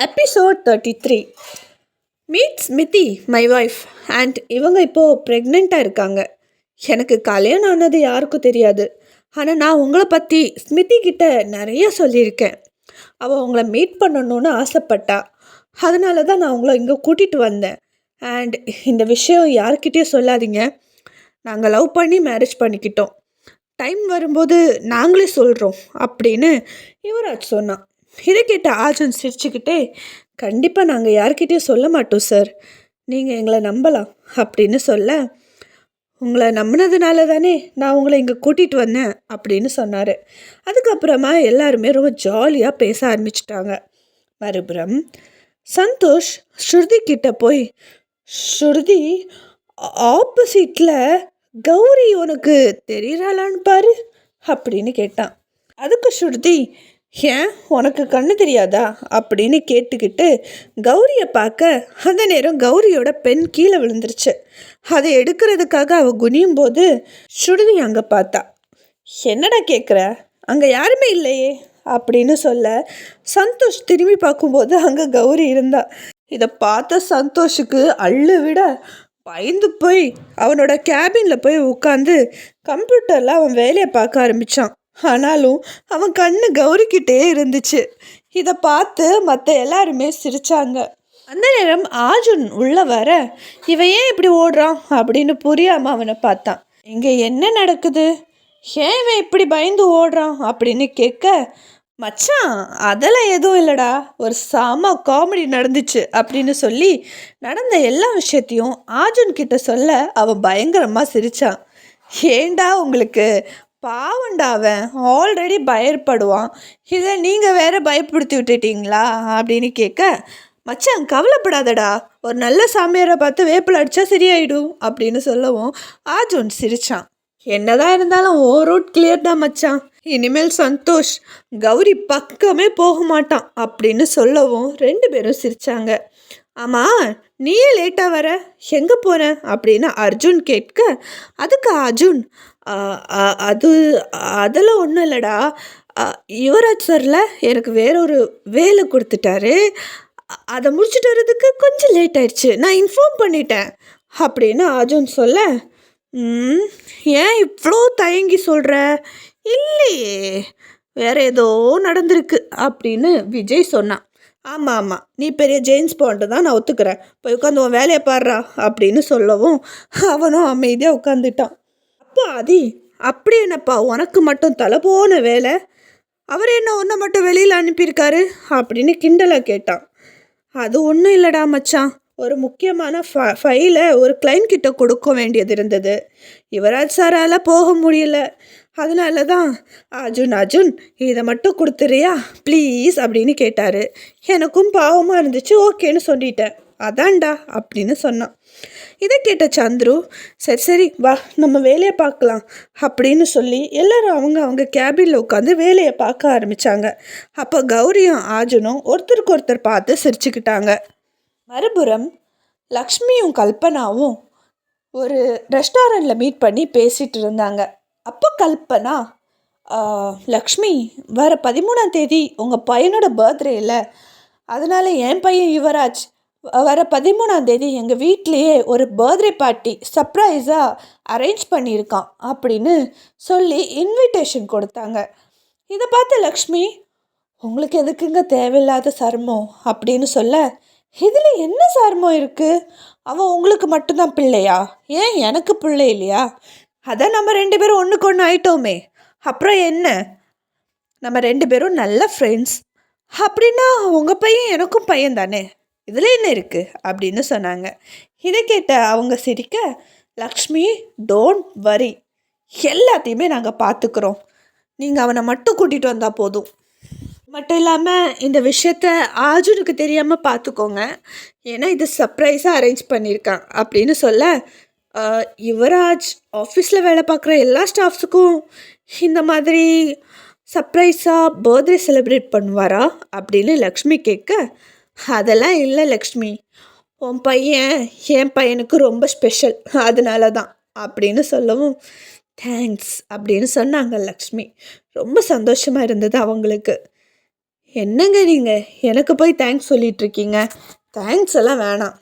Episode thirty three meet Smithi my wife and இவங்க இப்போது ப்ரெக்னெண்ட்டாக இருக்காங்க. எனக்கு கல்யாணம் ஆனது யாருக்கும் தெரியாது. ஆனால் நான் உங்களை பற்றி ஸ்மிதி கிட்ட நிறைய சொல்லியிருக்கேன். அவள் உங்களை மீட் பண்ணணும்னு ஆசைப்பட்டா. அதனால தான் நான் உங்களை இங்கே கூட்டிகிட்டு வந்தேன். அண்ட் இந்த விஷயம் யாருக்கிட்டேயும் சொல்லாதீங்க. நாங்கள் லவ் பண்ணி மேரேஜ் பண்ணிக்கிட்டோம். டைம் வரும்போது நாங்களே சொல்கிறோம் அப்படின்னு யுவராஜ் சொன்னான். இதை கேட்ட ஆஜன் சிரிச்சுக்கிட்டே கண்டிப்பாக நாங்கள் யார்கிட்டேயும் சொல்ல மாட்டோம் சார். நீங்கள் எங்களை நம்பலாம் அப்படின்னு சொல்ல உங்களை நம்பினதுனால தானே நான் உங்களை இங்கே கூட்டிகிட்டு வந்தேன் அப்படின்னு சொன்னார். அதுக்கப்புறமா எல்லாருமே ரொம்ப ஜாலியாக பேச ஆரம்பிச்சிட்டாங்க. மறுபுறம் சந்தோஷ் ஸ்ருதி கிட்ட போய் ஸ்ருதி ஆப்போசிட்டில் கௌரி உனக்கு தெரியறாளான்னு பாரு அப்படின்னு கேட்டான். அதுக்கு ஸ்ருதி ஏன்? உனக்கு கண்ணு தெரியாதா? அப்படின்னு கேட்டுக்கிட்டு கௌரியை பார்க்க அந்த நேரம் கௌரியோட பெண் கீழே விழுந்துருச்சு. அதை எடுக்கிறதுக்காக அவள் குனியும் போது சுடுதி அங்கே பார்த்தா. என்னடா கேட்குற அங்கே யாருமே இல்லையே? அப்படின்னு சொல்ல சந்தோஷ் திரும்பி பார்க்கும்போது அங்கே கௌரி இருந்தா. இதை பார்த்த சந்தோஷுக்கு அள்ளு விட பயந்து போய் அவனோட கேபினில் போய் உட்காந்து கம்ப்யூட்டரில் அவன் வேலையை பார்க்க ஆரம்பித்தான் ஆனாலும் அவன் கண்ணு கௌரிக்கிட்டே இருந்துச்சு. இதை பார்த்து மற்ற எல்லாருமே சிரிச்சாங்க. அந்த நேரம் ஆஜுன் உள்ள வர இவன் ஏன் இப்படி ஓடுறான்? அப்படின்னு புரியாமல் அவனை பார்த்தான். இங்கே என்ன நடக்குது? ஏன் இவன் இப்படி பயந்து ஓடுறான்? அப்படின்னு கேட்க மச்சான் அதெல்லாம் எதுவும் இல்லைடா. ஒரு சாம காமெடி நடந்துச்சு. அப்படின்னு சொல்லி நடந்த எல்லா விஷயத்தையும் ஆஜுன் கிட்ட சொல்ல அவன் பயங்கரமாக சிரிச்சான். ஏண்டா உங்களுக்கு பாவண்டா அவன் ஆல்ரெடி பயப்படுவான். இதை நீங்கள் வேற பயப்படுத்தி விட்டுட்டீங்களா? அப்படின்னு கேட்க மச்சான் கவலைப்படாதடா. ஒரு நல்ல சாமியாரை பார்த்து வேப்பில் அடித்தா சரியாயிடும். அப்படின்னு சொல்லவும் ஆஜோன் சிரிச்சான். என்னதான் இருந்தாலும் ஓ ரூட் கிளியர் தான் மச்சான். இனிமேல் சந்தோஷ் கௌரி பக்கமே போக மாட்டான். அப்படின்னு சொல்லவும் ரெண்டு பேரும் சிரிச்சாங்க. ஆமாம் நீயே லேட்டாக வர? எங்கே போன? அப்படின்னு அர்ஜுன் கேட்க அதுக்கு அர்ஜுன் அது அதெல்லாம் ஒன்றும் இல்லைடா. யுவராஜ் சரில் எனக்கு வேற ஒரு வேலை கொடுத்துட்டாரு. அதை முடிச்சுட்டு வர்றதுக்கு கொஞ்சம் லேட் ஆயிடுச்சு. நான் இன்ஃபார்ம் பண்ணிட்டேன். அப்படின்னு அர்ஜுன் சொல்ல ஏன் இவ்வளோ தயங்கி சொல்கிற இல்லையே வேற ஏதோ நடந்திருக்கு. அப்படின்னு விஜய் சொன்னான். ஆமாம் ஆமாம் நீ பெரிய ஜேம்ஸ் பாண்டு தான் நான் ஒத்துக்கிறேன். போய் உட்காந்து உன் வேலையை பாடுறா அப்படின்னு சொல்லவும் அவனும் அமைதியாக உட்காந்துட்டான். அப்போ ஆதி அப்படி என்னப்பா? உனக்கு மட்டும் தலை போன வேலை. அவர் என்ன ஒன்றை மட்டும் வெளியில் அனுப்பியிருக்காரு அப்படின்னு கிண்டலாக கேட்டான். அது ஒன்றும் இல்லைடா மச்சான். ஒரு முக்கியமான ஃப ஃபைலை ஒரு கிளைண்ட் கிட்ட கொடுக்க வேண்டியது இருந்தது. யுவராஜ் சாரால் போக முடியல. அதனால தான் அர்ஜுன் அர்ஜுன் இதை மட்டும் கொடுத்துறியா? ப்ளீஸ் அப்படின்னு கேட்டார். எனக்கும் பாவமாக இருந்துச்சு ஓகேன்னு சொல்லிட்டேன். அதான்டா அப்படின்னு சொன்னான். இதை கேட்ட சந்துரு சரி சரி வா நம்ம வேலையை பார்க்கலாம் அப்படின்னு சொல்லி எல்லாரும் அவங்க அவங்க கேபினில் உட்காந்து வேலையை பார்க்க ஆரம்பித்தாங்க அப்போ கௌரியும் ஆஜுனும் ஒருத்தருக்கு ஒருத்தர் பார்த்து சிரிச்சுக்கிட்டாங்க. மறுபுறம் லக்ஷ்மியும் கல்பனாவும் ஒரு ரெஸ்டாரண்ட்டில் மீட் பண்ணி பேசிகிட்டு இருந்தாங்க. அப்போ கல்பனா லக்ஷ்மி வர பதிமூணாம் தேதி உங்கள் பையனோட பர்த்டே இல்லை அதனால என் பையன் யுவராஜ். வர பதிமூணாம் தேதி எங்கள் வீட்லேயே ஒரு பர்த்டே பார்ட்டி சர்ப்ரைஸாக அரேஞ்ச் பண்ணியிருக்கான் அப்படின்னு சொல்லி இன்விடேஷன் கொடுத்தாங்க. இதை பார்த்து லக்ஷ்மி உங்களுக்கு எதுக்குங்க தேவையில்லாத சர்மம்? அப்படின்னு சொல்ல இதில் என்ன சர்மம் இருக்குது அவன் உங்களுக்கு மட்டும்தான் பிள்ளையா? ஏன் எனக்கு பிள்ளை இல்லையா? அதான் நம்ம ரெண்டு பேரும் ஒன்றுக்கு ஒன்று ஆயிட்டோமே. அப்புறம் என்ன? நம்ம ரெண்டு பேரும் நல்ல ஃப்ரெண்ட்ஸ் அப்படின்னா உங்கள் பையன் எனக்கும் பையன் தானே இதில் என்ன இருக்குது அப்படின்னு சொன்னாங்க. இதை கேட்ட அவங்க சிரிக்க லக்ஷ்மி டோன்ட் வரி எல்லாத்தையுமே நாங்கள் பார்த்துக்குறோம் நீங்கள் அவனை மட்டும் கூட்டிகிட்டு வந்தால் போதும். மட்டும் இல்லாமல் இந்த விஷயத்த ஆர்ஜுனுக்கு தெரியாமல் பார்த்துக்கோங்க ஏன்னா இது சர்ப்ரைஸாக அரேஞ்ச் பண்ணியிருக்கான் அப்படின்னு சொல்ல யுவராஜ் ஆஃபீஸில் வேலை பார்க்குற எல்லா ஸ்டாஃப்ஸுக்கும் இந்த மாதிரி சர்ப்ரைஸாக பர்த்டே செலிப்ரேட் பண்ணுவாரா அப்படின்னு லக்ஷ்மி கேட்க அதெல்லாம் இல்லை லக்ஷ்மி. உன் பையன் என் பையனுக்கு ரொம்ப ஸ்பெஷல் அதனால தான் அப்படின்னு சொல்லவும் தேங்க்ஸ் அப்படின்னு சொன்னாங்க லக்ஷ்மி. ரொம்ப சந்தோஷமாக இருந்தது அவங்களுக்கு. என்னங்க நீங்கள் எனக்கு போய் தேங்க்ஸ் சொல்லிகிட்ருக்கீங்க தேங்க்ஸ் எல்லாம் வேணாம்.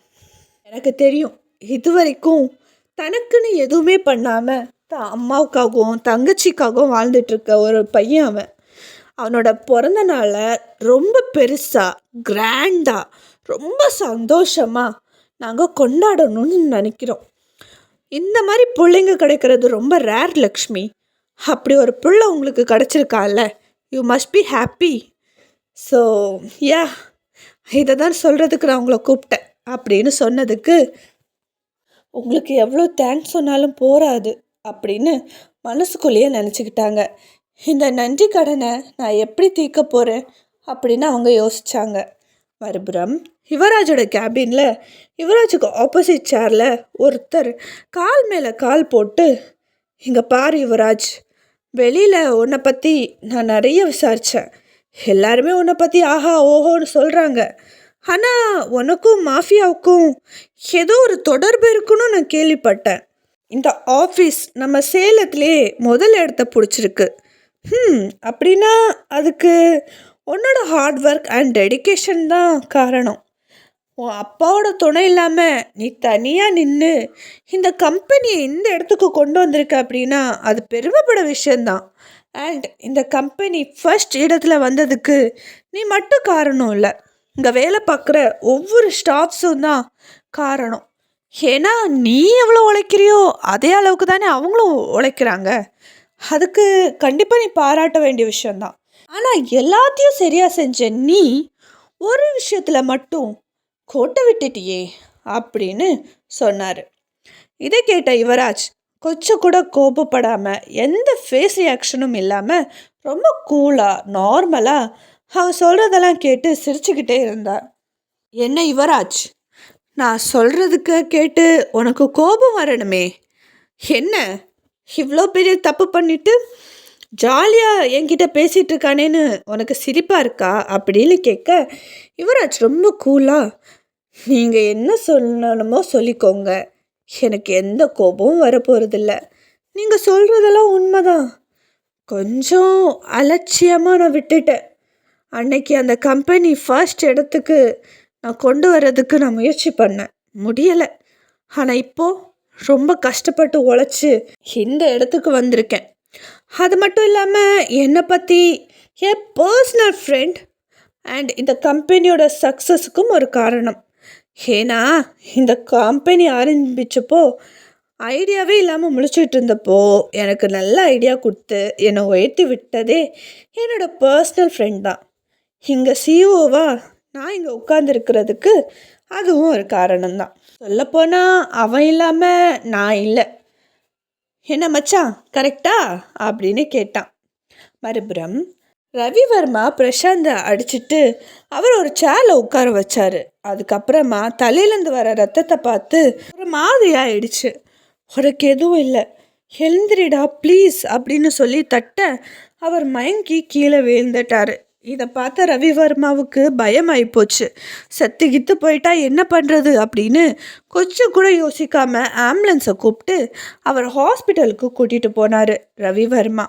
எனக்கு தெரியும் இது வரைக்கும் தனக்குன்னு எதுவுமே பண்ணாமல் தான் அம்மாவுக்காகவும் தங்கச்சிக்காகவும் வாழ்ந்துட்டுருக்க ஒரு பையன் அவன். அவனோட பிறந்த நாளை ரொம்ப பெருசாக கிராண்டாக ரொம்ப சந்தோஷமாக நாங்கள் கொண்டாடணும்னு நினைக்கிறோம். இந்த மாதிரி பிள்ளைங்க கிடைக்கிறது ரொம்ப ரேர் லக்ஷ்மி. அப்படி ஒரு பிள்ளை உங்களுக்கு கிடச்சிருக்கால? You must be happy so yeah இதை தான் சொல்கிறதுக்கு நான் உங்களை கூப்பிட்டேன். அப்படின்னு சொன்னதுக்கு உங்களுக்கு எவ்வளோ தேங்க்ஸ் சொன்னாலும் போராது அப்படின்னு மனசுக்குள்ளேயே நினச்சிக்கிட்டாங்க. இந்த நன்றி கடனை நான் எப்படி தீர்க்க போகிறேன் அப்படின்னு அவங்க யோசித்தாங்க மறுபுறம் யுவராஜோட கேபினில் யுவராஜுக்கு ஆப்போசிட் சேரில் ஒருத்தர் கால் மேலே கால் போட்டு இங்கே பாரு யுவராஜ் வெளியில் உன்னை பற்றி நான் நிறைய விசாரித்தேன் எல்லாருமே உன்னை பற்றி ஆஹா ஓஹோன்னு சொல்கிறாங்க ஆனால் உனக்கும் மாஃபியாவுக்கும் ஏதோ ஒரு தொடர்பு இருக்குன்னு நான் கேள்விப்பட்டேன். இந்த ஆஃபீஸ் நம்ம சேலத்திலே முதல் இடத்த பிடிச்சிருக்கு. ம் அப்படின்னா அதுக்கு உன்னோட ஹார்ட் ஒர்க் அண்ட் டெடிகேஷன் தான் காரணம். உன் அப்பாவோட துணை இல்லாமல் நீ தனியாக நின்று இந்த கம்பெனியை இந்த இடத்துக்கு கொண்டு வந்திருக்க அப்படின்னா அது பெருமைப்பட விஷயந்தான் அண்ட் இந்த கம்பெனி ஃபஸ்ட் இடத்துல வந்ததுக்கு நீ மட்டும் காரணம் இல்லை. இங்கே வேலை பார்க்குற ஒவ்வொரு ஸ்டாஃப்ஸும் தான் காரணம். ஏன்னா நீ எவ்வளோ உழைக்கிறியோ அதே அளவுக்கு தானே அவங்களும் உழைக்கிறாங்க. அதுக்கு கண்டிப்பாக நீ பாராட்ட வேண்டிய விஷயந்தான் ஆனால் எல்லாத்தையும் சரியாக செஞ்ச நீ ஒரு விஷயத்தில் மட்டும் கோட்டை விட்டுட்டியே அப்படின்னு சொன்னார். இதை கேட்ட யுவராஜ் கொஞ்சம் கூட கோபப்படாமல் எந்த ஃபேஸ் ரியாக்ஷனும் இல்லாமல் ரொம்ப கூலாக நார்மலாக அவன் சொல்கிறதெல்லாம் கேட்டு சிரிச்சுக்கிட்டே இருந்தார் என்ன யுவராஜ்? நான் சொல்கிறதுக்கு கேட்டு உனக்கு கோபம் வரணுமே. என்ன? இவ்வளோ பெரிய தப்பு பண்ணிட்டு ஜாலியாக என்கிட்ட பேசிகிட்டு இருக்கானேன்னு உனக்கு சிரிப்பாக இருக்கா? அப்படின்னு கேட்க யுவராஜ் ரொம்ப கூலாக நீங்கள் என்ன சொல்லணுமோ சொல்லிக்கோங்க. எனக்கு எந்த கோபமும் வரப்போகிறதில்ல நீங்கள் சொல்கிறதெல்லாம் உண்மைதான். கொஞ்சம் அலட்சியமாக நான் விட்டுட்டேன். அன்னைக்கு அந்த கம்பெனி ஃபர்ஸ்ட் இடத்துக்கு நான் கொண்டு வர்றதுக்கு நான் முயற்சி பண்ணேன். முடியலை. ஆனால் இப்போது ரொம்ப கஷ்டப்பட்டு உழைச்சி இந்த இடத்துக்கு வந்திருக்கேன். அது மட்டும் இல்லாமல் என்னை பற்றி என் பர்சனல் ஃப்ரெண்ட் அண்ட் இந்த கம்பெனியோட சக்ஸஸுக்கும் ஒரு காரணம். ஏன்னா இந்த கம்பெனி ஆரம்பித்தப்போ ஐடியாவே இல்லாமல் முழிச்சிட்டு இருந்தப்போ எனக்கு நல்ல ஐடியா கொடுத்து என்னை உயர்த்தி விட்டதே என்னோடய பர்சனல் ஃப்ரெண்ட் தான். இங்கே சிஓவா நான் இங்கே உட்காந்துருக்கிறதுக்கு அதுவும் ஒரு காரணம்தான். சொல்லப்போனால் அவன் இல்லாமல் நான் இல்லை. என்ன மச்சான் கரெக்டா அப்படின்னு கேட்டான். மறுபுறம் ரவிவர்மா பிரசாந்தை அடிச்சிட்டு அவர் ஒரு சேரில் உட்கார வச்சாரு. அதுக்கப்புறமா தலையிலேருந்து வர ரத்தத்தை பார்த்து ஒரு மாதிரி ஆயிடுச்சு. உனக்கு எதுவும் இல்லை. எழுந்திரிடா ப்ளீஸ் அப்படின்னு சொல்லி தட்ட அவர் மயங்கி கீழே விழுந்துட்டாரு. இதை பார்த்த ரவிவர்மாவுக்கு பயம் ஆயிப்போச்சு செத்து கித்து போயிட்டா என்ன பண்ணுறது அப்படின்னு கொஞ்சம் கூட யோசிக்காமல் ஆம்புலன்ஸை கூப்பிட்டு அவர் ஹாஸ்பிட்டலுக்கு கூட்டிகிட்டு போனார் ரவிவர்மா.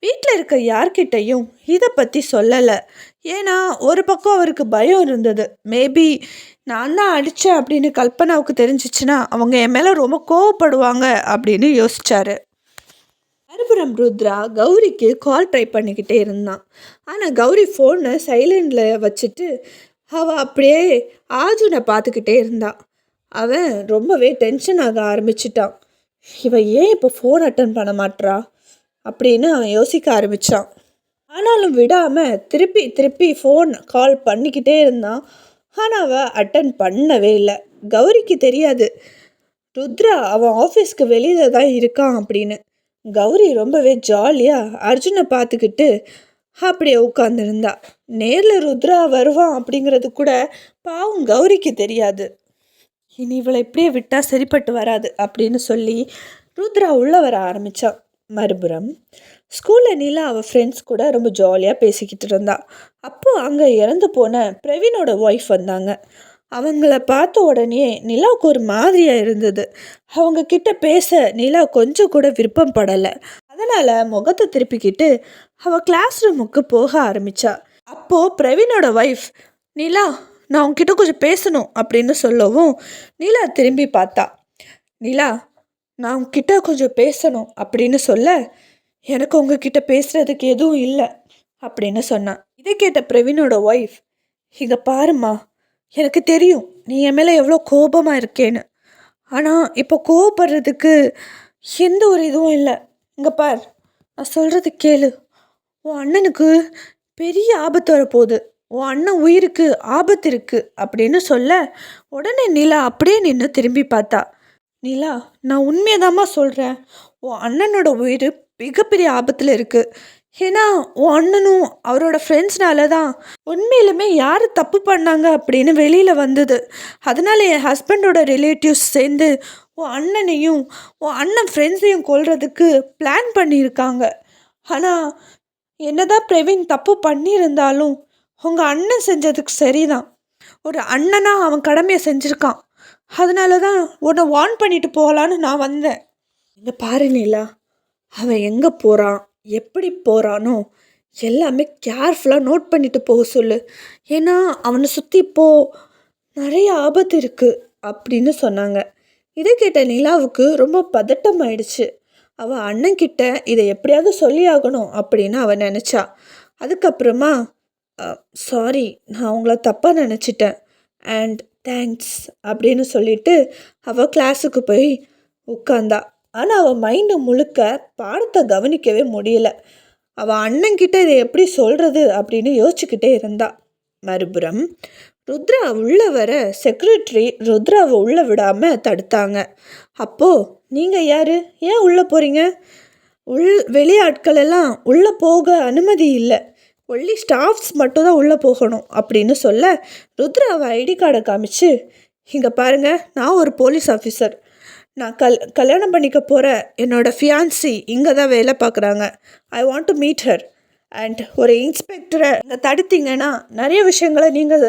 வீட்டில் இருக்க யார்கிட்டையும் இதை பற்றி சொல்லலை. ஏன்னா ஒரு பக்கம் அவருக்கு பயம் இருந்தது. மேபி நான் தான் அடித்தேன் அப்படின்னு கல்பனாவுக்கு தெரிஞ்சிச்சுன்னா அவங்க என் மேலே ரொம்ப கோவப்படுவாங்க அப்படின்னு யோசிச்சாரு. மறுபுறம் ருத்ரா கௌரிக்கு கால் ட்ரை பண்ணிக்கிட்டே இருந்தான். ஆனால் கௌரி ஃபோனை சைலண்டில் வச்சுட்டு அவள் அப்படியே ஆஜுனை பார்த்துக்கிட்டே இருந்தான் அவன் ரொம்பவே டென்ஷன் ஆக ஆரம்பிச்சிட்டான். இவன் ஏன் இப்போ ஃபோன் அட்டன் பண்ண மாட்றா? அப்படின்னு அவன் யோசிக்க ஆரம்பித்தான் ஆனாலும் விடாமல் திருப்பி திருப்பி ஃபோன் கால் பண்ணிக்கிட்டே இருந்தான். ஆனால் அவள் அட்டன் பண்ணவே இல்லை. கௌரிக்கு தெரியாது. ருத்ரா அவன் ஆஃபீஸ்க்கு வெளியில் தான் இருக்கான் அப்படின்னு. கௌரி ரொம்பவே ஜாலியாக அர்ஜுனை பார்த்துக்கிட்டு அப்படியே உட்காந்துருந்தா நேரில் ருத்ரா வருவான் அப்படிங்கிறது கூட பாவம் கௌரிக்கு தெரியாது. இனி இவளை இப்படியே விட்டால் சரிப்பட்டு வராது அப்படின்னு சொல்லி ருத்ரா உள்ளே வர ஆரம்பித்தான் மறுபுறம் ஸ்கூலில் நிலா அவள் ஃப்ரெண்ட்ஸ் கூட ரொம்ப ஜாலியாக பேசிக்கிட்டு இருந்தா. அப்போது அங்கே இறந்து போன பிரவீனோட ஒய்ஃப் வந்தாங்க. அவங்கள பார்த்த உடனே நிலாவுக்கு ஒரு மாதிரியாக இருந்தது. அவங்க கிட்ட பேச நிலா கொஞ்சம் கூட விருப்பம் படலை. அதனால் முகத்தை திருப்பிக்கிட்டு அவள் கிளாஸ் ரூமுக்கு போக ஆரம்பித்தா அப்போது பிரவீனோட ஒய்ஃப் நிலா நான் உங்ககிட்ட கொஞ்சம் பேசணும் அப்படின்னு சொல்லவும் நிலா திரும்பி பார்த்தா. நிலா நான் உங்ககிட்ட கொஞ்சம் பேசணும் அப்படின்னு சொல்ல எனக்கு உங்ககிட்ட பேசுகிறதுக்கு எதுவும் இல்லை அப்படின்னு சொன்னான் இதை கேட்ட பிரவீனோட ஒய்ஃப் இங்கே பாருமா எனக்கு தெரியும். நீ என் மேலே எவ்வளோ கோபமாக இருக்கேன்னு. ஆனால் இப்போ கோவப்படுறதுக்கு எந்த ஒரு இதுவும் இல்லை. இங்கே பார். நான் சொல்கிறது கேளு. உன் அண்ணனுக்கு பெரிய ஆபத்து வரப்போகுது. உன் அண்ணன் உயிருக்கு ஆபத்து இருக்குது அப்படின்னு சொல்ல உடனே நிலா அப்படியே நின்று திரும்பி பார்த்தா. நிலா நான் உண்மையதாம்மா சொல்கிறேன் உன் அண்ணனோட உயிர் மிகப்பெரிய ஆபத்தில் இருக்குது ஏன்னா உன் அண்ணனும் அவரோட ஃப்ரெண்ட்ஸ்னால தான் உண்மையிலுமே யார் தப்பு பண்ணாங்க அப்படின்னு வெளியில் வந்தது. அதனால என் ஹஸ்பண்டோட ரிலேட்டிவ்ஸ் சேர்ந்து உன் அண்ணனையும் உன் அண்ணன் ஃப்ரெண்ட்ஸையும் கொல்றதுக்கு பிளான் பண்ணியிருக்காங்க. ஆனால் என்னதான் பிரவீன் தப்பு பண்ணியிருந்தாலும் உங்கள் அண்ணன் செஞ்சதுக்கு சரிதான். ஒரு அண்ணனாக அவன் கடமையை செஞ்சுருக்கான். அதனால தான் உன்னை வார்ன் பண்ணிட்டு போகலான்னு நான் வந்தேன். இங்கே பாரு நிலா அவன் எங்கே போகிறான் எப்படி போகிறானோ எல்லாமே கேர்ஃபுல்லாக நோட் பண்ணிட்டு போக சொல்லு. ஏன்னா அவனை சுற்றி இப்போது நிறைய ஆபத்து இருக்குது அப்படின்னு சொன்னாங்க. இதை கேட்ட நிலாவுக்கு ரொம்ப பதட்டம் ஆயிடுச்சு அவள் அண்ணன்கிட்ட இதை எப்படியாவது சொல்லி ஆகணும் அப்படின்னு அவன் நினச்சா. அதுக்கப்புறமா சாரி நான் உங்களை தப்பாக நினச்சிட்டேன். அண்ட் தேங்க்ஸ் அப்படின்னு சொல்லிட்டு அவள் கிளாஸுக்கு போய் உட்காந்தா. ஆனால் அவள் மைண்டு முழுக்க பாடத்தை கவனிக்கவே முடியல. அவள் அண்ணன்கிட்ட இதை எப்படி சொல்கிறது அப்படின்னு யோசிச்சுக்கிட்டே இருந்தா. மறுபுறம் ருத்ரா உள்ளே வர செக்ரட்டரி ருத்ராவை உள்ளே விடாமல் தடுத்தாங்க. அப்போது நீங்கள் யார்? ஏன் உள்ளே போகிறீங்க உள் வெளியாட்கள் எல்லாம் உள்ளே போக அனுமதி இல்லை. ஒன்லி ஸ்டாஃப்ஸ் மட்டும் தான் உள்ளே போகணும் அப்படின்னு சொல்ல ருத்ராவை ஐடி கார்டை காமிச்சு இங்கே பாருங்கள் நான் ஒரு போலீஸ் ஆஃபீஸர் நான் கல் கல்யாணம் பண்ணிக்க போகிற என்னோடய ஃபியான்சி இங்கே தான் வேலை பார்க்குறாங்க I want to meet her and ஒரு இன்ஸ்பெக்டரை இங்கே தடுத்தீங்கன்னா நிறைய விஷயங்களை நீங்கள்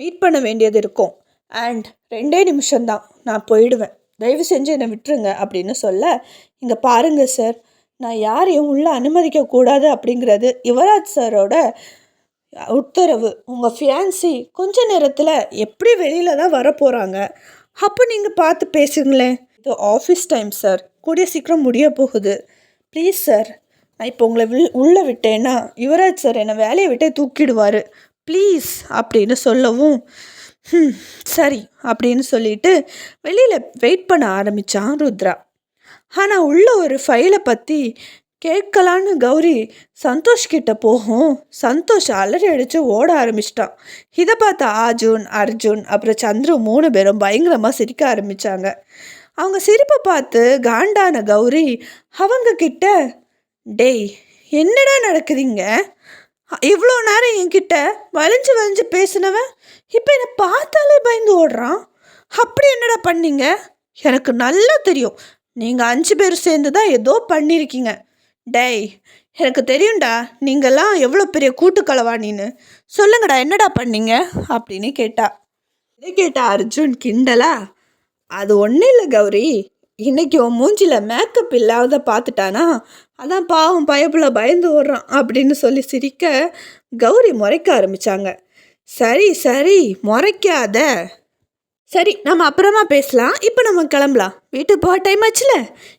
மீட் பண்ண வேண்டியது இருக்கும். அண்ட் ரெண்டே நிமிஷம்தான். நான் போயிடுவேன். தயவு செஞ்சு என்னை விட்டுருங்க அப்படின்னு சொல்ல இங்கே பாருங்கள் சார் நான் யாரையும் உள்ளே அனுமதிக்கக்கூடாது அப்படிங்கிறது யுவராஜ் சாரோட உத்தரவு. உங்கள் ஃபியான்சி கொஞ்ச நேரத்தில் எப்படி வெளியில் தான் வரப்போகிறாங்க அப்போ நீங்கள் பார்த்து பேசுங்களேன். இது ஆஃபீஸ் டைம் சார் கூடிய சீக்கிரம் முடிய போகுது. ப்ளீஸ் சார் நான் இப்போ உங்களை வில் உள்ளே விட்டேன்னா யுவராஜ் சார் என்னை வேலையை விட்டே தூக்கிடுவார். ப்ளீஸ் அப்படின்னு சொல்லவும் சரி அப்படின்னு சொல்லிட்டு வெளியில் வெயிட் பண்ண ஆரம்பித்தான் ருத்ரா. ஆனால் உள்ள ஒரு ஃபைலை பற்றி கேட்கலான்னு கௌரி சந்தோஷ் கிட்ட போகும். சந்தோஷ் அலறி அடித்து ஓட ஆரம்பிச்சிட்டான். இதை பார்த்த ஆர்ஜுன் அர்ஜுன் அப்புறம் சந்துரு மூணு பேரும் பயங்கரமாக சிரிக்க ஆரம்பித்தாங்க அவங்க சிரிப்பை பார்த்து காண்டான கௌரி அவங்க கிட்ட டேய் என்னடா நடக்குதுங்க இவ்வளோ நேரம் என்கிட்ட வளைஞ்சு வளைஞ்சு பேசினவன் இப்போ என்னை பார்த்தாலே பயந்து ஓடுறான். அப்படி என்னடா பண்ணீங்க? எனக்கு நல்லா தெரியும். நீங்கள் அஞ்சு பேர் சேர்ந்து தான் ஏதோ பண்ணியிருக்கீங்க டேய் எனக்கு தெரியும்டா நீங்கள்லாம் எவ்வளோ பெரிய கூட்டுக்களவாணின்னு சொல்லுங்கடா என்னடா பண்ணீங்க? அப்படின்னு கேட்டா. இதை கேட்டா அர்ஜுன் கிண்டலா? அது ஒன்றும் இல்லை கௌரி. இன்னைக்கு உன் மூஞ்சியில் மேக்கப் இல்லாத பார்த்துட்டானா? அதான் பாவம் பயப்புல பயந்து ஓடுறான் அப்படின்னு சொல்லி சிரிக்க கௌரி முறைக்க ஆரம்பித்தாங்க சரி சரி முறைக்காத. சரி நம்ம அப்புறமா பேசலாம். இப்போ நம்ம கிளம்பலாம். வீட்டுக்கு போக டைம் ஆச்சுல.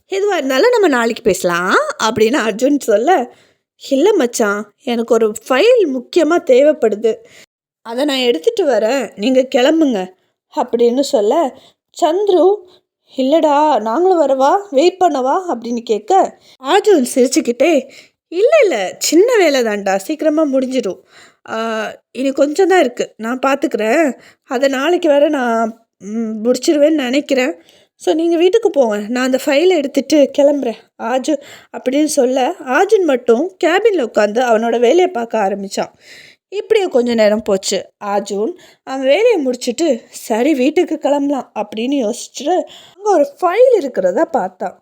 எதுவாக இருந்தாலும் நம்ம நாளைக்கு பேசலாம் அப்படின்னு அர்ஜுன் சொல்ல இல்லை மச்சான் எனக்கு ஒரு ஃபைல் முக்கியமாக தேவைப்படுது. அதை நான் எடுத்துகிட்டு வரேன். நீங்கள் கிளம்புங்க அப்படின்னு சொல்ல சந்துரு இல்லைடா நாங்களும் வரவா? வெயிட் பண்ணவா? அப்படின்னு கேட்க ஆஜுன் சிரிச்சுக்கிட்டே இல்லை இல்லை சின்ன வேலை தான்டா சீக்கிரமாக முடிஞ்சிடும். இனி கொஞ்சம் தான் இருக்குது நான் பார்த்துக்கிறேன் அதை நாளைக்கு வர நான் முடிச்சிருவேன்னு நினைக்கிறேன். ஸோ நீங்கள் வீட்டுக்கு போங்க நான் அந்த ஃபைலை எடுத்துகிட்டு கிளம்புறேன். ஆஜு அப்படின்னு சொல்ல ஆஜுன் மட்டும் கேபினில் உட்காந்து அவனோட வேலையை பார்க்க ஆரம்பித்தான் இப்படியே கொஞ்ச நேரம் போச்சு. ஆஜூன் அவன் வேலையை முடிச்சுட்டு சரி வீட்டுக்கு கிளம்பலாம் அப்படின்னு யோசிச்சுட்டு அங்கே ஒரு ஃபைல் இருக்கிறதா பார்த்தான்.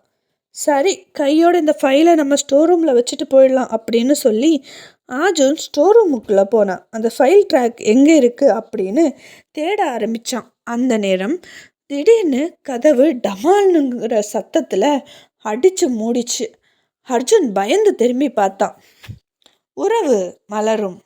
சரி கையோட இந்த ஃபைலை நம்ம ஸ்டோர் ரூமில் வச்சுட்டு போயிடலாம் அப்படின்னு சொல்லி ஆஜூன் ஸ்டோர் ரூமுக்குள்ளே போனான். அந்த ஃபைல் ட்ராக் எங்கே இருக்குது அப்படின்னு தேட ஆரம்பித்தான் அந்த நேரம் திடீர்னு கதவு டமால்னுங்கிற சத்தத்தில் அடித்து மூடிச்சு. அர்ஜுன் பயந்து திரும்பி பார்த்தான். உறவு மலரும்.